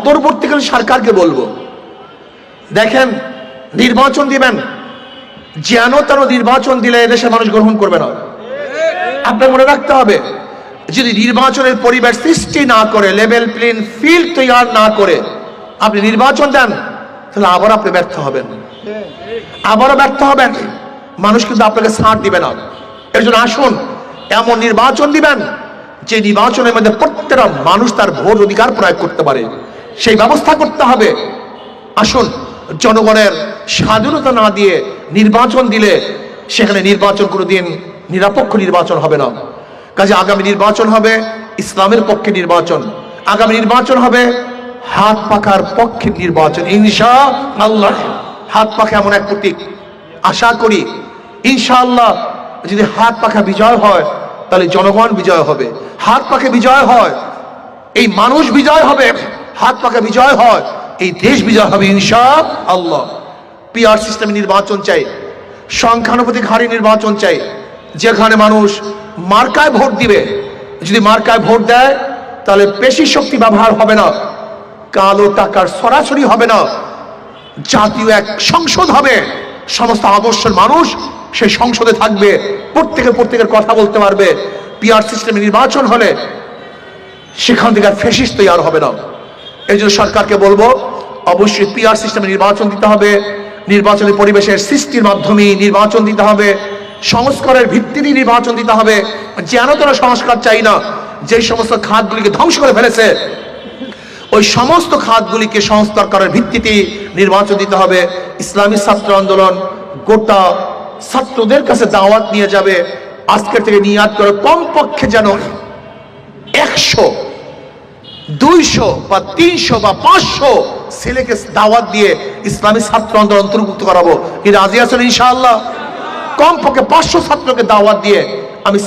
অন্তর্বর্তীকালীন সরকারকে বলব। দেখেন, নির্বাচন দিবেন, যেন তেন নির্বাচন দিলে এদেশে মানুষ গ্রহণ করবে না। আপনার মনে রাখতে হবে, যদি নির্বাচনের পরিবেশ সৃষ্টি না করে, লেভেল প্লেন ফিল্ড তৈরি না করে আপনি নির্বাচন দেন, তাহলে আবার আপনি ব্যর্থ হবেন। আবারও ব্যর্থ হবেন। মানুষ কিন্তু আপনাকে ছাড় দিবে না। এর জন্য আসুন, এমন নির্বাচন দিবেন, যে নির্বাচনের মধ্যে প্রত্যেকটা মানুষ তার ভোট অধিকার প্রয়োগ করতে পারে। সেই ব্যবস্থা করতে হবে। আসুন, জনগণের স্বাধীনতা না দিয়ে নির্বাচন দিলে সেখানে নির্বাচন কোনোদিন নিরপেক্ষ নির্বাচন হবে না। কাজে আগামী নির্বাচন হবে ইসলামের পক্ষে নির্বাচন। আগামী নির্বাচন হবে হাত পাখার পক্ষে নির্বাচন। ইনশা আল্লাহ, হাত পাখা এমন এক প্রতীক। আশা করি ইনশাআল্লাহ যদি হাত পাখা বিজয় হয়, তাহলে জনগণ বিজয় হবে। হাত পাখে বিজয় হয়, এই মানুষ বিজয় হবে। হাত পাখা বিজয় হয়, এই দেশ বিজয় হবে ইনশা আল্লাহ পিআর সিস্টেমে নির্বাচন চাই, সংখ্যানুপাতিক হারে নির্বাচন চাই। যেখানে মানুষ মার্কায় ভোট দিবে, যদি মার্কায় ভোট দেয়, তাহলে পেশি শক্তি ব্যবহার হবে না, কালো টাকার সরাসরি হবে না। জাতীয় এক সংসদ হবে, সমস্ত আদর্শের মানুষ সেই সংসদে থাকবে প্রত্যেকে প্রত্যেকের কথা বলতে পারবে। পিআর সিস্টেমে নির্বাচন হলে সেখান থেকে আর ফেসিস তৈরি হবে না। এই জন্য সরকারকে বলব, অবশ্যই পিআর সিস্টেমে নির্বাচন দিতে হবে, নির্বাচনী পরিবেশের সৃষ্টির মাধ্যমে নির্বাচন দিতে হবে, সংস্কারের ভিত্তিতে নির্বাচন দিতে হবে। যেন তারা সংস্কার চাই না যে সমস্ত খাতগুলিকে ধ্বংস করে ফেলেছে, ওই সমস্ত খাতগুলিকে সংস্কার করার ভিত্তিতে নির্বাচন দিতে হবে। ইসলামী ছাত্র আন্দোলন গোটা ছাত্রদের কাছে দাওয়াত নিয়ে যাবে। আজকের থেকে নিয়াদ করে কমপক্ষে যেন একশো দুইশো বা তিনশো বা পাঁচশো ছেলেকে দাওয়াত দিয়ে ইসলামী ছাত্র আন্দোলন অন্তর্ভুক্ত করাবো। কি রাজি আছেন ইনশাআল্লাহ? কমপক্ষে পাঁচশো ছাত্রকে দাওয়াত দিয়ে আমি